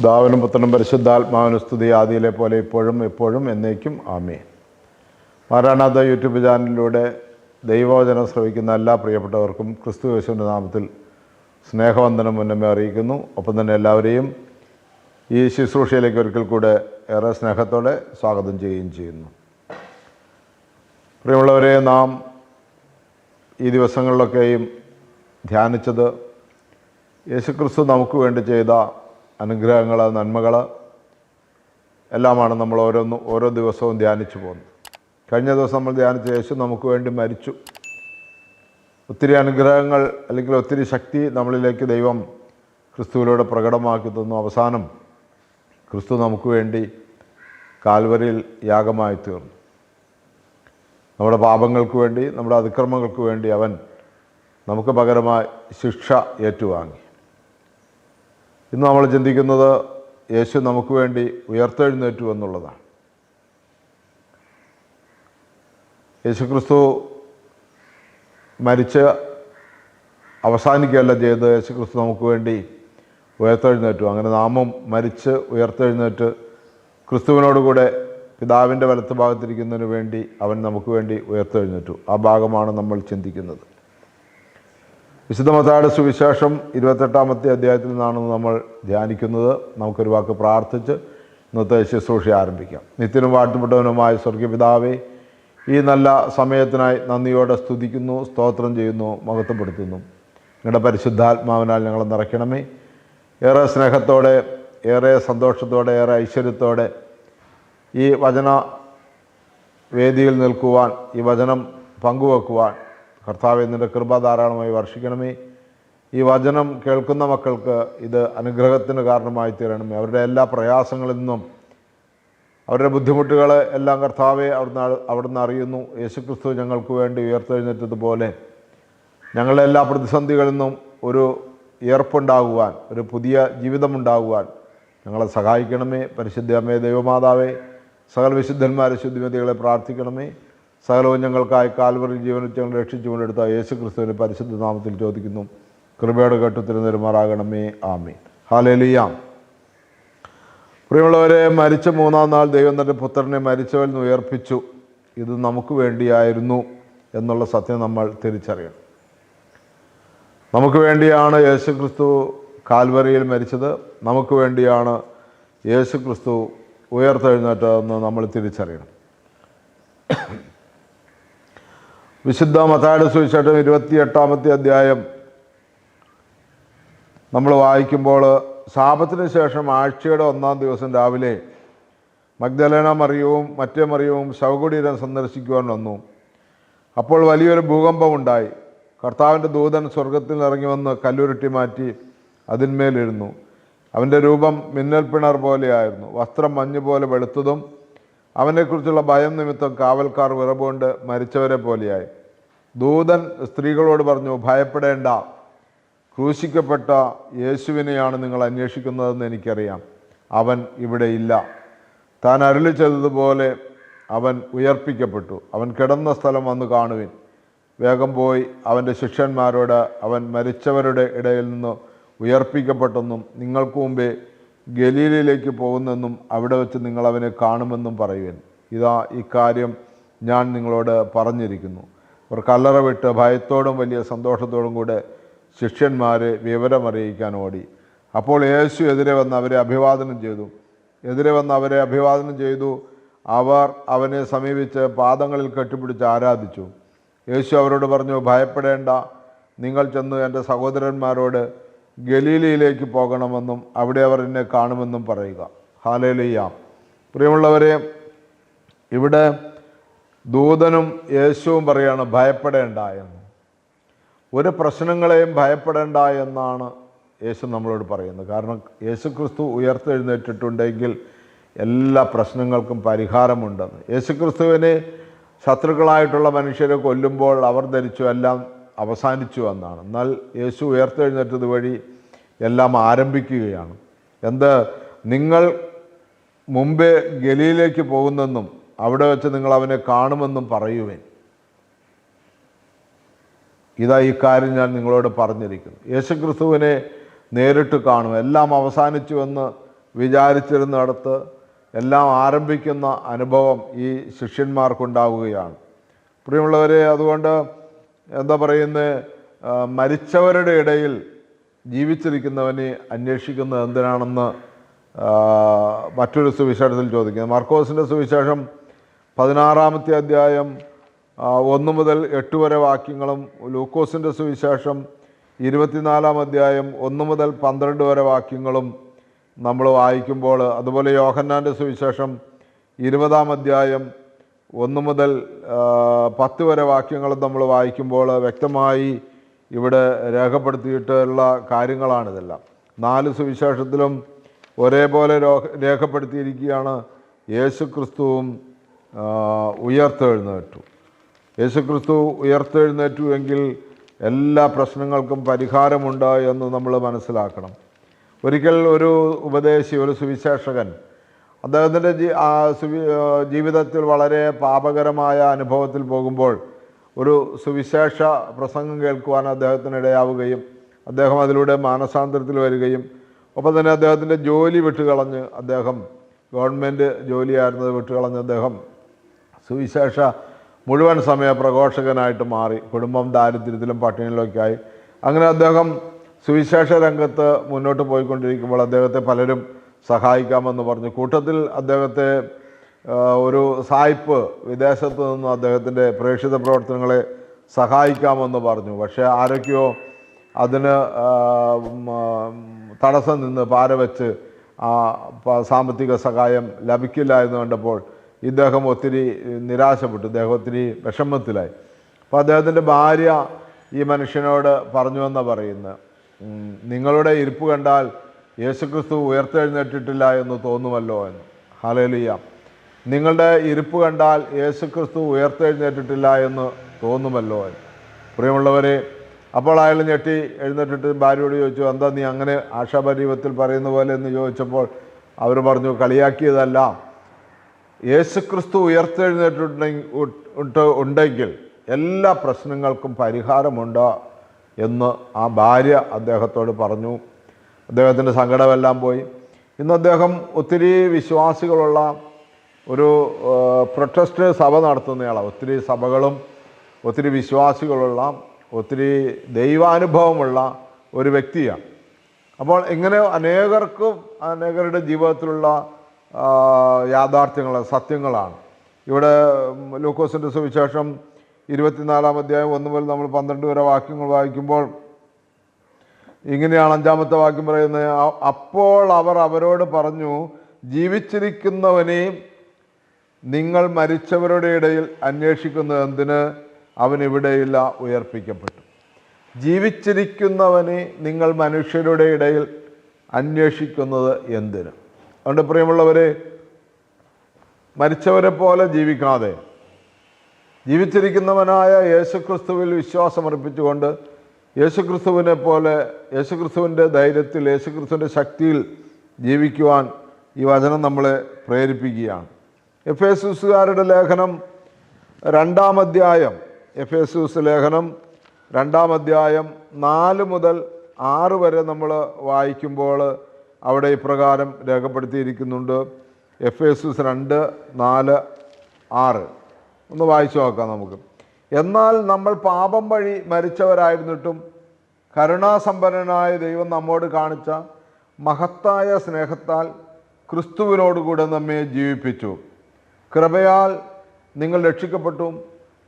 പിതാവിനും പുത്രനും പരിശുദ്ധാത്മാവിനും സ്തുതി ആദിയിലെ പോലെ ഇപ്പോഴും എപ്പോഴും എന്നേക്കും ആമേ മാരാണാഥ യൂട്യൂബ് ചാനലിലൂടെ ദൈവവചനം ശ്രവിക്കുന്ന എല്ലാ പ്രിയപ്പെട്ടവർക്കും ക്രിസ്തു യേശുവിന്റെ നാമത്തിൽ സ്നേഹവന്ദനം മുന്നമേ അറിയിക്കുന്നു. ഒപ്പം തന്നെ എല്ലാവരെയും ഈ ശുശ്രൂഷയിലേക്ക് ഒരിക്കൽ കൂടെ ഏറെ സ്നേഹത്തോടെ സ്വാഗതം ചെയ്യുകയും ചെയ്യുന്നു. പ്രിയമുള്ളവരെ നാം ഈ ദിവസങ്ങളിലൊക്കെയും ധ്യാനിച്ചത് യേശുക്രിസ്തു നമുക്ക് വേണ്ടി ചെയ്ത അനുഗ്രഹങ്ങൾ നന്മകൾ എല്ലാമാണ് നമ്മൾ ഓരോന്ന് ഓരോ ദിവസവും ധ്യാനിച്ചു പോകുന്നത്. കഴിഞ്ഞ ദിവസം നമ്മൾ ധ്യാനിച്ച യേശു നമുക്ക് വേണ്ടി മരിച്ചു. ഒത്തിരി അനുഗ്രഹങ്ങൾ അല്ലെങ്കിൽ ഒത്തിരി ശക്തി നമ്മളിലേക്ക് ദൈവം ക്രിസ്തുവിലൂടെ പ്രകടമാക്കി തന്നു. അവസാനം ക്രിസ്തു നമുക്ക് വേണ്ടി കാൽവരിയിൽ യാഗമായി തീർന്നു. നമ്മുടെ പാപങ്ങൾക്ക് വേണ്ടി നമ്മുടെ അതിക്രമങ്ങൾക്ക് വേണ്ടി അവൻ നമുക്ക് പകരമായി ശിക്ഷ ഏറ്റുവാങ്ങി. ഇന്ന് നമ്മൾ ചിന്തിക്കുന്നത് യേശു നമുക്ക് വേണ്ടി ഉയർത്തെഴുന്നേറ്റു എന്നുള്ളതാണ്. യേശുക്രിസ്തു മരിച്ച് അവസാനിക്കുകയല്ല ചെയ്ത് യേശുക്രിസ്തു നമുക്ക് വേണ്ടി ഉയർത്തെഴുന്നേറ്റു. അങ്ങനെ നാമം മരിച്ച് ഉയർത്തെഴുന്നേറ്റ് ക്രിസ്തുവിനോടുകൂടെ പിതാവിന്റെ വലത്ത് ഭാഗത്തിരിക്കുന്നതിന് വേണ്ടി അവൻ നമുക്ക് വേണ്ടി ഉയർത്തെഴുന്നേറ്റു. ആ ഭാഗമാണ് നമ്മൾ ചിന്തിക്കുന്നത്. വിശുദ്ധ മത്തായുടെ സുവിശേഷം ഇരുപത്തെട്ടാമത്തെ അധ്യായത്തിൽ നിന്നാണ് നമ്മൾ ധ്യാനിക്കുന്നത്. നമുക്കൊരു വാക്ക് പ്രാർത്ഥിച്ച് ഇന്നത്തെ ശുശ്രൂഷ ആരംഭിക്കാം. നിത്യനും വാട്ടുപെട്ടവനുമായ സ്വർഗീയപിതാവേ ഈ നല്ല സമയത്തിനായി നന്ദിയോടെ സ്തുതിക്കുന്നു സ്തോത്രം ചെയ്യുന്നു മഹത്വപ്പെടുത്തുന്നു. നിങ്ങളുടെ പരിശുദ്ധാത്മാവിനാൽ ഞങ്ങളെ നിറയ്ക്കണമേ. ഏറെ സ്നേഹത്തോടെ ഏറെ സന്തോഷത്തോടെ ഏറെ ഐശ്വര്യത്തോടെ ഈ വചന വേദിയിൽ നിൽക്കുവാൻ ഈ വചനം പങ്കുവെക്കുവാൻ കർത്താവ് നിന്റെ കൃപ ധാരാളമായി വർഷിക്കണമേ. ഈ വചനം കേൾക്കുന്ന മക്കൾക്ക് ഇത് അനുഗ്രഹത്തിന് കാരണമായി തീരണമേ. അവരുടെ എല്ലാ പ്രയാസങ്ങളിൽ നിന്നും അവരുടെ ബുദ്ധിമുട്ടുകൾ എല്ലാം കർത്താവെ അവിടുന്ന് അവിടുന്ന് അറിയുന്നു. യേശുക്രിസ്തു ഞങ്ങൾക്ക് വേണ്ടി ഉയർത്തെഴുന്നേറ്റതുപോലെ ഞങ്ങളുടെ എല്ലാ പ്രതിസന്ധികളിൽ നിന്നും ഒരു ഏർപ്പുണ്ടാകുവാൻ ഒരു പുതിയ ജീവിതമുണ്ടാകുവാൻ ഞങ്ങളെ സഹായിക്കണമേ. പരിശുദ്ധ അമ്മേ ദൈവമാതാവേ സകല വിശുദ്ധന്മാരെ ശുദ്ധിമതികളെ പ്രാർത്ഥിക്കണമേ. സകലവും ഞങ്ങൾക്കായി കാൽവറി ജീവനത്തെ ഞങ്ങൾ രക്ഷിച്ചുകൊണ്ടെടുത്ത യേശു ക്രിസ്തുവിന്റെ പരിശുദ്ധ നാമത്തിൽ ചോദിക്കുന്നു. കൃപയുടെ ഘട്ടത്തിന് നിരുമാറാകണമേ. ആമീൻ. ഹാലേലിയാം പ്രിയമുള്ളവരെ മരിച്ച മൂന്നാം നാൾ ദൈവം തന്റെ പുത്രനെ മരിച്ചവൽ നിന്ന് ഉയർപ്പിച്ചു. ഇത് നമുക്ക് വേണ്ടിയായിരുന്നു എന്നുള്ള സത്യം നമ്മൾ തിരിച്ചറിയണം. നമുക്ക് വേണ്ടിയാണ് യേശു ക്രിസ്തു കാൽവറിയിൽ മരിച്ചത്. നമുക്ക് വേണ്ടിയാണ് യേശു ക്രിസ്തു ഉയർത്തെഴുന്നേറ്റതെന്ന് നമ്മൾ തിരിച്ചറിയണം. വിശുദ്ധ മതായുടെ സുവിശേഷം ഇരുപത്തിയെട്ടാമത്തെ അധ്യായം. നമ്മൾ വായിക്കുമ്പോൾ ശാപത്തിന് ശേഷം ആഴ്ചയുടെ ഒന്നാം ദിവസം രാവിലെ മഗ്ദലേന മറിയവും മറ്റേ മറിയവും ശവകുടീരം സന്ദർശിക്കുവാൻ വന്നു. അപ്പോൾ വലിയൊരു ഭൂകമ്പമുണ്ടായി. കർത്താവിന്റെ ദൂതൻ സ്വർഗത്തിൽ ഇറങ്ങി വന്ന് കല്ലുരുട്ടി മാറ്റി അതിന്മേലിരുന്നു അവന്റെ രൂപം മിന്നൽ പിണർ പോലെയായിരുന്നു. വസ്ത്രം മഞ്ഞ് പോലെ വെളുത്തതും അവനെക്കുറിച്ചുള്ള ഭയം നിമിത്തം കാവൽക്കാർ വിറവുകൊണ്ട് മരിച്ചവരെ പോലെയായി. ദൂതൻ സ്ത്രീകളോട് പറഞ്ഞു ഭയപ്പെടേണ്ട. ക്രൂശിക്കപ്പെട്ട യേശുവിനെയാണ് നിങ്ങൾ അന്വേഷിക്കുന്നതെന്ന് എനിക്കറിയാം. അവൻ ഇവിടെ ഇല്ല. താൻ അരുളി ചെയ്തതുപോലെ അവൻ ഉയർപ്പിക്കപ്പെട്ടു. അവൻ കിടന്ന സ്ഥലം വന്ന് കാണുവിൻ. വേഗം പോയി അവന്റെ ശിഷ്യന്മാരോട് അവൻ മരിച്ചവരുടെ ഇടയിൽ നിന്ന് ഉയർപ്പിക്കപ്പെട്ടെന്നും നിങ്ങൾക്ക് മുമ്പേ ഗലീലയിലേക്ക് പോകുന്നെന്നും അവിടെ വെച്ച് നിങ്ങൾ അവനെ കാണുമെന്നും പറയുവൻ. ഇതാ ഇക്കാര്യം ഞാൻ നിങ്ങളോട് പറഞ്ഞിരിക്കുന്നു. അവർ കല്ലറ വിട്ട് ഭയത്തോടും വലിയ സന്തോഷത്തോടും കൂടെ ശിഷ്യന്മാരെ വിവരമറിയിക്കാൻ ഓടി. അപ്പോൾ യേശു എതിരെ വന്ന് അവരെ അഭിവാദനം ചെയ്തു. എതിരെ വന്ന് അവരെ അഭിവാദനം ചെയ്തു. അവർ അവനെ സമീപിച്ച് പാദങ്ങളിൽ കെട്ടിപ്പിടിച്ച് ആരാധിച്ചു. യേശു അവരോട് പറഞ്ഞു ഭയപ്പെടേണ്ട. നിങ്ങൾ ചെന്ന് എന്റെ സഹോദരന്മാരോട് ഗലീലയിലേക്ക് പോകണമെന്നും അവിടെ അവർ എന്നെ കാണുമെന്നും പറയുക. ഹാലേലിയാം. പ്രിയമുള്ളവരെ ഇവിടെ ദൂതനും യേശുവും പറയാണ് ഭയപ്പെടേണ്ട എന്ന്. ഒരു പ്രശ്നങ്ങളെയും ഭയപ്പെടേണ്ട എന്നാണ് യേശു നമ്മളോട് പറയുന്നത്. കാരണം യേശു ക്രിസ്തു ഉയർത്തെഴുന്നേറ്റിട്ടുണ്ടെങ്കിൽ എല്ലാ പ്രശ്നങ്ങൾക്കും പരിഹാരമുണ്ടെന്ന്. യേശു ക്രിസ്തുവിനെ ശത്രുക്കളായിട്ടുള്ള മനുഷ്യരെ കൊല്ലുമ്പോൾ അവർ ധരിച്ചു എല്ലാം അവസാനിച്ചു എന്നാണ്. എന്നാൽ യേശു ഉയർത്തെഴുന്നേറ്റത് വഴി എല്ലാം ആരംഭിക്കുകയാണ്. എന്ത്? നിങ്ങൾ മുമ്പേ ഗലിയിലേക്ക് പോകുന്നെന്നും അവിടെ വെച്ച് നിങ്ങൾ അവനെ കാണുമെന്നും പറയുവേൻ. ഇതാ ഈ കാര്യം ഞാൻ നിങ്ങളോട് പറഞ്ഞിരിക്കുന്നു. യേശുക്രിസ്തുവിനെ നേരിട്ട് കാണും. എല്ലാം അവസാനിച്ചുവെന്ന് വിചാരിച്ചിരുന്നിടത്ത് എല്ലാം ആരംഭിക്കുന്ന അനുഭവം ഈ ശിഷ്യന്മാർക്കുണ്ടാവുകയാണ്. പ്രിയമുള്ളവരെ അതുകൊണ്ട് എന്താ പറയുന്നത് മരിച്ചവരുടെ ഇടയിൽ ജീവിച്ചിരിക്കുന്നവനെ അന്വേഷിക്കുന്നത് എന്തിനാണെന്ന് മറ്റൊരു സുവിശേഷത്തിൽ ചോദിക്കുന്നത് മർക്കോസിന്റെ സുവിശേഷം പതിനാറാമത്തെ അധ്യായം ഒന്ന് മുതൽ എട്ട് വരെ വാക്യങ്ങളും ലൂക്കോസിന്റെ സുവിശേഷം ഇരുപത്തിനാലാം അധ്യായം ഒന്ന് മുതൽ പന്ത്രണ്ട് വരെ വാക്യങ്ങളും നമ്മൾ വായിക്കുമ്പോൾ അതുപോലെ യോഹന്നാന്റെ സുവിശേഷം ഇരുപതാം അധ്യായം ഒന്ന് മുതൽ പത്ത് വരെ വാക്യങ്ങളും നമ്മൾ വായിക്കുമ്പോൾ വ്യക്തമായി ഇവിടെ രേഖപ്പെടുത്തിയിട്ടുള്ള കാര്യങ്ങളാണിതെല്ലാം. നാല് സുവിശേഷത്തിലും ഒരേപോലെ രേഖപ്പെടുത്തിയിരിക്കുകയാണ് യേശു ക്രിസ്തുവും ഉയർത്തെഴുന്നേറ്റു. യേശു ക്രിസ്തു ഉയർത്തെഴുന്നേറ്റു എങ്കിൽ എല്ലാ പ്രശ്നങ്ങൾക്കും പരിഹാരമുണ്ട് എന്ന് നമ്മൾ മനസ്സിലാക്കണം. ഒരിക്കൽ ഒരു ഉപദേശി ഒരു സുവിശേഷകൻ അദ്ദേഹത്തിന്റെ ജീവിതത്തിൽ വളരെ പാപകരമായ അനുഭവത്തിൽ പോകുമ്പോൾ ഒരു സുവിശേഷ പ്രസംഗം കേൾക്കുവാൻ അദ്ദേഹത്തിന് ഇടയാവുകയും അദ്ദേഹം അതിലൂടെ മാനസാന്തരത്തിൽ വരികയും ഒപ്പം തന്നെ അദ്ദേഹത്തിന്റെ ജോലി വിട്ടുകളഞ്ഞ് അദ്ദേഹം ഗവൺമെന്റ് ജോലിയായിരുന്നത് വിട്ടുകളഞ്ഞ് അദ്ദേഹം സുവിശേഷ മുഴുവൻ സമയ പ്രഘോഷകനായിട്ട് മാറി. കുടുംബം ദാരിദ്ര്യത്തിലും പട്ടിണിയിലൊക്കെയായി. അങ്ങനെ അദ്ദേഹം സുവിശേഷ രംഗത്ത് മുന്നോട്ട് പോയിക്കൊണ്ടിരിക്കുമ്പോൾ അദ്ദേഹത്തെ പലരും സഹായിക്കാമെന്ന് പറഞ്ഞു. കൂട്ടത്തിൽ അദ്ദേഹത്തെ ഒരു സായിപ്പ് വിദേശത്ത് നിന്ന് അദ്ദേഹത്തിന്റെ പ്രേക്ഷിത പ്രവർത്തനങ്ങളെ സഹായിക്കാമെന്ന് പറഞ്ഞു. പക്ഷേ ആരൊക്കെയോ അതിന് തടസ്സം നിന്ന് പാര വെച്ച് ആ സാമ്പത്തിക സഹായം ലഭിക്കില്ല എന്ന് കണ്ടപ്പോൾ ഇദ്ദേഹം ഒത്തിരി നിരാശപ്പെട്ടു. ഇദ്ദേഹം ഒത്തിരി വിഷമത്തിലായി. അപ്പോൾ അദ്ദേഹത്തിന്റെ ഭാര്യ ഈ മനുഷ്യനോട് പറഞ്ഞു എന്നാണ് പറയുന്നത്. നിങ്ങളുടെ ഇരിപ്പ് കണ്ടാൽ യേശുക്രിസ്തു ഉയർത്തെഴുന്നേറ്റിട്ടില്ല എന്ന് തോന്നുമല്ലോ എന്ന്. ഹലേലിയ നിങ്ങളുടെ ഇരിപ്പ് കണ്ടാൽ യേശുക്രിസ്തു ഉയർത്തെഴുന്നേറ്റിട്ടില്ല എന്ന് തോന്നുമല്ലോ എന്ന്. പ്രിയമുള്ളവരെ അപ്പോൾ അയാൾ ഞെട്ടി എഴുന്നേറ്റിട്ട് ഭാര്യയോട് ചോദിച്ചു എന്താ നീ അങ്ങനെ ആശാപരീപത്തിൽ പറയുന്ന പോലെ? എന്ന് ചോദിച്ചപ്പോൾ അവർ പറഞ്ഞു കളിയാക്കിയതല്ല. യേശുക്രിസ്തു ഉയർത്തെഴുന്നേറ്റിട്ടുണ്ടെങ്കിൽ ഉണ്ടെങ്കിൽ എല്ലാ പ്രശ്നങ്ങൾക്കും പരിഹാരമുണ്ട് എന്ന് ആ ഭാര്യ അദ്ദേഹത്തോട് പറഞ്ഞു. അദ്ദേഹത്തിന്റെ സങ്കടമെല്ലാം പോയി. ഇന്ന് അദ്ദേഹം ഒത്തിരി വിശ്വാസികളുള്ള ഒരു പ്രൊട്ടസ്റ്റ് സഭ നടത്തുന്നയാളാണ്. ഒത്തിരി സഭകളും ഒത്തിരി വിശ്വാസികളുള്ള ഒത്തിരി ദൈവാനുഭവമുള്ള ഒരു വ്യക്തിയാണ്. അപ്പോൾ ഇങ്ങനെ അനേകർക്കും അനേകരുടെ ജീവിതത്തിലുള്ള യാഥാർത്ഥ്യങ്ങൾ സത്യങ്ങളാണ്. ഇവിടെ ലൂക്കോസിന്റെ സുവിശേഷം ഇരുപത്തിനാലാം അധ്യായം ഒന്ന് മുതൽ നമ്മൾ പന്ത്രണ്ട് വരെ വാക്യങ്ങൾ വായിക്കുമ്പോൾ ഇങ്ങനെയാണ് അഞ്ചാമത്തെ വാക്യം പറയുന്നത്. അപ്പോൾ അവർ അവരോട് പറഞ്ഞു ജീവിച്ചിരിക്കുന്നവനെ നിങ്ങൾ മരിച്ചവരുടെ ഇടയിൽ അന്വേഷിക്കുന്നത് എന്തിന്? അവൻ ഇവിടെയില്ല ഉയർപ്പിക്കപ്പെട്ടു. ജീവിച്ചിരിക്കുന്നവനെ നിങ്ങൾ മനുഷ്യരുടെ ഇടയിൽ അന്വേഷിക്കുന്നത് എന്തിന്? അതുകൊണ്ട് പ്രിയമുള്ളവരെ മരിച്ചവരെ പോലെ ജീവിക്കാതെ ജീവിച്ചിരിക്കുന്നവനായ യേശുക്രിസ്തുവിൽ വിശ്വാസമർപ്പിച്ചുകൊണ്ട് യേശുക്രിസ്തുവിനെ പോലെ യേശുക്രിസ്തുവിന്റെ ധൈര്യത്തിൽ യേശുക്രിസ്തുവിന്റെ ശക്തിയിൽ ജീവിക്കുവാൻ ഈ വചനം നമ്മളെ പ്രേരിപ്പിക്കുകയാണ്. എഫ് എസുസുകാരുടെ ലേഖനം രണ്ടാം അധ്യായം എഫ് യുസ് ലേഖനം രണ്ടാം അധ്യായം നാല് മുതൽ ആറ് വരെ നമ്മൾ വായിക്കുമ്പോൾ അവിടെ ഇപ്രകാരം രേഖപ്പെടുത്തിയിരിക്കുന്നുണ്ട്. എഫ് എസൂസ് രണ്ട് നാല് ആറ്. ഒന്ന് വായിച്ചു നോക്കാം നമുക്ക്. എന്നാൽ നമ്മൾ പാപം വഴി മരിച്ചവരായിരുന്നിട്ടും കരുണാസമ്പന്നനായ ദൈവം നമ്മോട് കാണിച്ച മഹത്തായ സ്നേഹത്താൽ ക്രിസ്തുവിനോടുകൂടെ നമ്മെ ജീവിപ്പിച്ചു. കൃപയാൽ നിങ്ങൾ രക്ഷിക്കപ്പെട്ടു.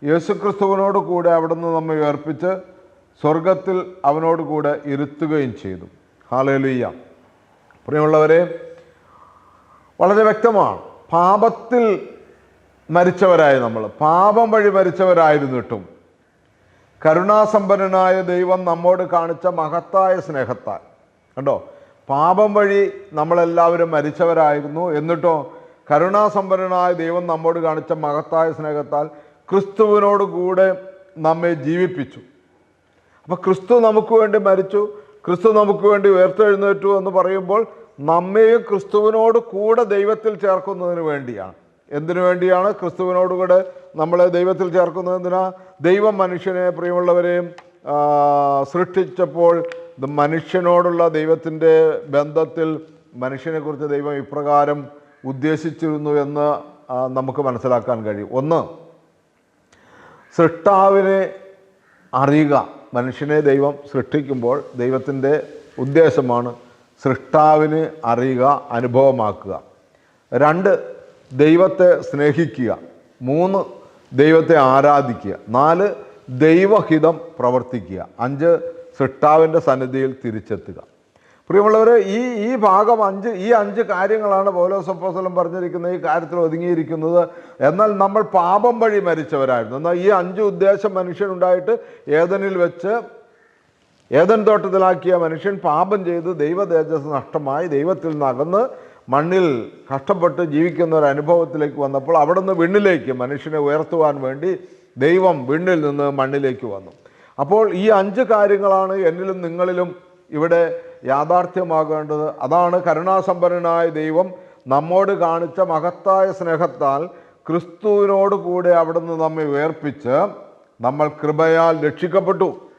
യേശുക്രിസ്തുവിനോട് കൂടെ അവിടുന്ന് നമ്മെ ഉയർപ്പിച്ച് സ്വർഗത്തിൽ അവനോട് കൂടെ ഇരുത്തുകയും ചെയ്തു. ഹാലേലുയ്യ പ്രിയമുള്ളവരെ വളരെ വ്യക്തമാണ്. പാപത്തിൽ മരിച്ചവരായി നമ്മൾ. പാപം വഴി മരിച്ചവരായിരുന്നിട്ടും കരുണാസമ്പന്നനായ ദൈവം നമ്മോട് കാണിച്ച മഹത്തായ സ്നേഹത്താൽ. കണ്ടോ? പാപം വഴി നമ്മളെല്ലാവരും മരിച്ചവരായിരുന്നു. എന്നിട്ടോ കരുണാസമ്പന്നനായ ദൈവം നമ്മോട് കാണിച്ച മഹത്തായ സ്നേഹത്താൽ ക്രിസ്തുവിനോട് കൂടെ നമ്മെ ജീവിപ്പിച്ചു. അപ്പോൾ ക്രിസ്തു നമുക്ക് വേണ്ടി മരിച്ചു. ക്രിസ്തു നമുക്ക് വേണ്ടി ഉയർത്തെഴുന്നേറ്റു എന്ന് പറയുമ്പോൾ നമ്മെയും ക്രിസ്തുവിനോട് കൂടെ ദൈവത്തിൽ ചേർക്കുന്നതിന് വേണ്ടിയാണ്. എന്തിനു വേണ്ടിയാണ് ക്രിസ്തുവിനോടുകൂടെ നമ്മളെ ദൈവത്തിൽ ചേർക്കുന്നത് എന്തിനാ? ദൈവം മനുഷ്യനെ പ്രിയമുള്ളവരെയും സൃഷ്ടിച്ചപ്പോൾ മനുഷ്യനോടുള്ള ദൈവത്തിന്റെ ബന്ധത്തിൽ മനുഷ്യനെക്കുറിച്ച് ദൈവം ഇപ്രകാരം ഉദ്ദേശിച്ചിരുന്നു എന്ന് നമുക്ക് മനസ്സിലാക്കാൻ കഴിയും. ഒന്ന് സൃഷ്ടാവിനെ അറിയുക. മനുഷ്യനെ ദൈവം സൃഷ്ടിക്കുമ്പോൾ ദൈവത്തിന്റെ ഉദ്ദേശമാണ് സൃഷ്ടാവിനെ അറിയുക അനുഭവമാക്കുക. രണ്ട് ദൈവത്തെ സ്നേഹിക്കുക. മൂന്ന് ദൈവത്തെ ആരാധിക്കുക. നാല് ദൈവഹിതം പ്രവർത്തിക്കുക. അഞ്ച് സൃഷ്ടാവിന്റെ സന്നിധിയിൽ തിരിച്ചെത്തുക. പ്രിയമുള്ളവർ ഈ ഈ ഭാഗം അഞ്ച് ഈ അഞ്ച് കാര്യങ്ങളാണ് പൗലോസപ്പോസലം പറഞ്ഞിരിക്കുന്നത് ഈ കാര്യത്തിൽ ഒതുങ്ങിയിരിക്കുന്നത്. എന്നാൽ നമ്മൾ പാപം വഴി മരിച്ചവരായിരുന്നു. എന്നാൽ ഈ അഞ്ച് ഉദ്ദേശം മനുഷ്യനുണ്ടായിട്ട് ഏതനിൽ വെച്ച് ഏതൻ തോട്ടത്തിലാക്കിയ മനുഷ്യൻ പാപം ചെയ്ത് ദൈവ തേജസ് നഷ്ടമായി ദൈവത്തിൽ നിന്ന് അകന്ന് മണ്ണിൽ കഷ്ടപ്പെട്ട് ജീവിക്കുന്ന ഒരു അനുഭവത്തിലേക്ക് വന്നപ്പോൾ അവിടുന്ന് വിണ്ണിലേക്ക് മനുഷ്യനെ ഉയർത്തുവാൻ വേണ്ടി ദൈവം വിണ്ണിൽ നിന്ന് മണ്ണിലേക്ക് വന്നു. അപ്പോൾ ഈ അഞ്ച് കാര്യങ്ങളാണ് എന്നിലും നിങ്ങളിലും ഇവിടെ യാഥാർത്ഥ്യമാകേണ്ടത്. അതാണ് കരുണാസമ്പന്നനായ ദൈവം നമ്മോട് കാണിച്ച മഹത്തായ സ്നേഹത്താൽ ക്രിസ്തുവിനോട് കൂടെ അവിടുന്ന് നമ്മെ ഉയർപ്പിച്ച് നമ്മൾ കൃപയാൽ രക്ഷിക്കപ്പെട്ടു.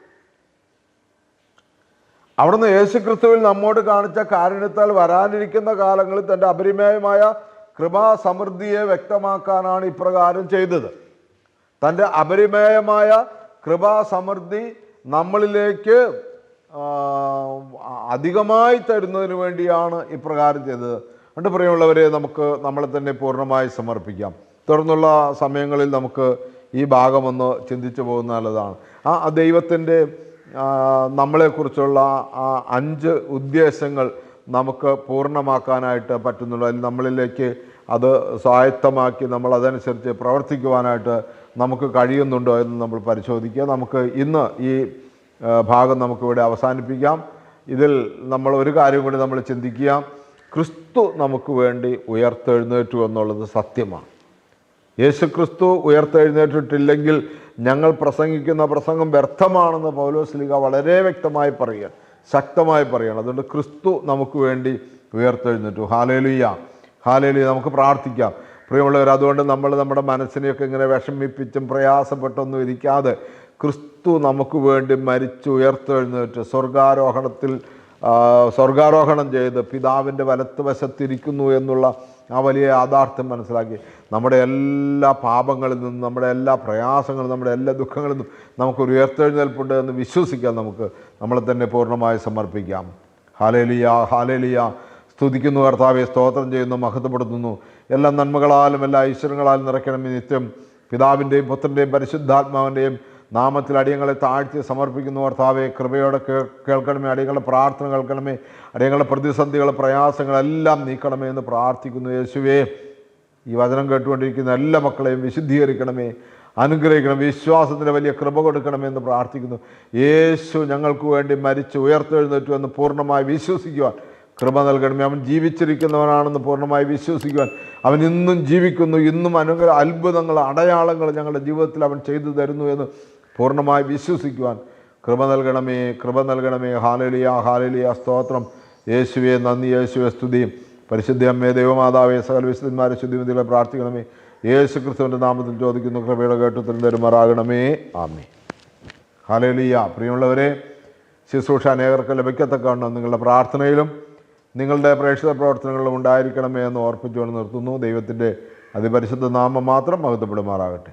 അവിടുന്ന് യേശുക്രിസ്തുവിൽ നമ്മോട് കാണിച്ച കാരുണ്യത്താൽ വരാനിരിക്കുന്ന കാലങ്ങളിൽ തന്റെ അപരിമേയമായ കൃപാസമൃദ്ധിയെ വ്യക്തമാക്കാനാണ് ഇപ്രകാരം ചെയ്തത്. തന്റെ അപരിമേയമായ കൃപാസമൃദ്ധി നമ്മളിലേക്ക് അധികമായി തരുന്നതിന് വേണ്ടിയാണ് ഇപ്രകാരം ചെയ്തത്. രണ്ട് പ്രിയമുള്ളവരെ നമുക്ക് നമ്മളെ തന്നെ പൂർണമായി സമർപ്പിക്കാം. തുടർന്നുള്ള സമയങ്ങളിൽ നമുക്ക് ഈ ഭാഗമൊന്ന് ചിന്തിച്ചു പോകുന്ന നല്ലതാണ്. ആ ദൈവത്തിന്റെ നമ്മളെക്കുറിച്ചുള്ള ആ അഞ്ച് ഉദ്ദേശങ്ങൾ നമുക്ക് പൂർണമാക്കാനായിട്ട് പറ്റുന്നുള്ളൂ. അതിൽ നമ്മളിലേക്ക് അത് സ്വായത്തമാക്കി നമ്മൾ അതനുസരിച്ച് പ്രവർത്തിക്കുവാനായിട്ട് നമുക്ക് കഴിയുന്നുണ്ടോ എന്ന് നമ്മൾ പരിശോധിക്കുക. നമുക്ക് ഇന്ന് ഈ ഭാഗം നമുക്കിവിടെ അവസാനിപ്പിക്കാം. ഇതിൽ നമ്മൾ ഒരു കാര്യം കൂടി നമ്മൾ ചിന്തിക്കുക. ക്രിസ്തു നമുക്ക് വേണ്ടി ഉയർത്തെഴുന്നേറ്റു എന്നുള്ളത് സത്യമാണ്. യേശുക്രിസ്തു ഉയർത്തെഴുന്നേറ്റിട്ടില്ലെങ്കിൽ ഞങ്ങൾ പ്രസംഗിക്കുന്ന പ്രസംഗം വ്യർത്ഥമാണെന്ന് പൗലോസ്ലിക വളരെ വ്യക്തമായി പറയുക ശക്തമായി പറയണം അതുകൊണ്ട് ക്രിസ്തു നമുക്ക് വേണ്ടി ഉയർത്തെഴുന്നേറ്റു. Hallelujah hallelujah. നമുക്ക് പ്രാർത്ഥിക്കാം. പ്രിയമുള്ളവർ അതുകൊണ്ട് നമ്മൾ നമ്മുടെ മനസ്സിനെയൊക്കെ ഇങ്ങനെ വിഷമിപ്പിച്ചും പ്രയാസപ്പെട്ടൊന്നും ഇരിക്കാതെ ക്രിസ്തു നമുക്ക് വേണ്ടി മരിച്ചു ഉയർത്തെഴുന്നേറ്റ് സ്വർഗാരോഹണത്തിൽ സ്വർഗാരോഹണം ചെയ്ത് പിതാവിന്റെ വലത്ത് വശത്തിരിക്കുന്നു എന്നുള്ള ആ വലിയ യാഥാർത്ഥ്യം മനസ്സിലാക്കി. നമ്മുടെ എല്ലാ പാപങ്ങളിൽ നിന്നും നമ്മുടെ എല്ലാ പ്രയാസങ്ങളും നമ്മുടെ എല്ലാ ദുഃഖങ്ങളിൽ നിന്നും നമുക്കൊരു ഉയർത്തെഴുന്നേൽപ്പുണ്ട് എന്ന് വിശ്വസിക്കാൻ നമുക്ക് നമ്മളെ തന്നെ പൂർണമായി സമർപ്പിക്കാം. Hallelujah hallelujah. സ്തുതിക്കുന്നു കർത്താവെ സ്തോത്രം ചെയ്യുന്നു മഹത്വപ്പെടുത്തുന്നു. എല്ലാ നന്മകളാലും എല്ലാ ഐശ്വര്യങ്ങളാലും നിറയ്ക്കണമെന്ന് നിത്യം. പിതാവിന്റെയും പുത്രന്റെയും പരിശുദ്ധാത്മാവിന്റെയും നാമത്തിൽ അടിയങ്ങളെ താഴ്ത്തി സമർപ്പിക്കുന്നു കർത്താവെ. കൃപയോടെ കേൾക്കണമേ അടിയങ്ങളുടെ പ്രാർത്ഥന കേൾക്കണമേ. അടിയങ്ങളുടെ പ്രതിസന്ധികൾ പ്രയാസങ്ങളെല്ലാം നീക്കണമേ എന്ന് പ്രാർത്ഥിക്കുന്നു യേശുവേ. ഈ വചനം കേട്ടുകൊണ്ടിരിക്കുന്ന എല്ലാ മക്കളെയും വിശുദ്ധീകരിക്കണമേ അനുഗ്രഹിക്കണം വിശ്വാസത്തിന്റെ വലിയ കൃപ കൊടുക്കണമേ എന്ന് പ്രാർത്ഥിക്കുന്നു. യേശു ഞങ്ങൾക്ക് വേണ്ടി മരിച്ച് ഉയർത്തെഴുന്നേറ്റു എന്ന് പൂർണമായി വിശ്വസിക്കുവാൻ കൃപ നൽകണമേ. അവൻ ജീവിച്ചിരിക്കുന്നവനാണെന്ന് പൂർണമായി വിശ്വസിക്കുവാൻ അവൻ ഇന്നും ജീവിക്കുന്നു. ഇന്നും അനുഗ്രഹ അത്ഭുതങ്ങൾ അടയാളങ്ങൾ ഞങ്ങളുടെ ജീവിതത്തിൽ അവൻ ചെയ്തു തരുന്നു എന്ന് പൂർണമായി വിശ്വസിക്കുവാൻ കൃപ നൽകണമേ കൃപ നൽകണമേ. ഹാലലിയ ഹാലലിയ. സ്തോത്രം. യേശുവേ നന്ദി. യേശുവേ സ്തുതിയും. പരിശുദ്ധ അമ്മേ ദൈവമാതാവേ സകല വിശുദ്ധന്മാരെ ശുദ്ധിമതികളെ പ്രാർത്ഥിക്കണമേ. യേശു ക്രിസ്തുവിന്റെ നാമത്തിൽ ചോദിക്കുന്നു കൃപയുടെ കേട്ടത്തിൽ തരുമാറാകണമേ. ആമേ ഹാലേലിയ പ്രിയമുള്ളവരെ ശുശ്രൂഷ അനേകർക്ക് ലഭിക്കത്തക്കവണ്ണം നിങ്ങളുടെ പ്രാർത്ഥനയിലും നിങ്ങളുടെ പ്രേക്ഷിത പ്രവർത്തനങ്ങളിലും ഉണ്ടായിരിക്കണമേ എന്ന് ഓർപ്പിച്ചുകൊണ്ട് നിർത്തുന്നു. ദൈവത്തിന്റെ അതിപരിശുദ്ധ നാമം മാത്രം മഹത്വപ്പെടുമാറാകട്ടെ.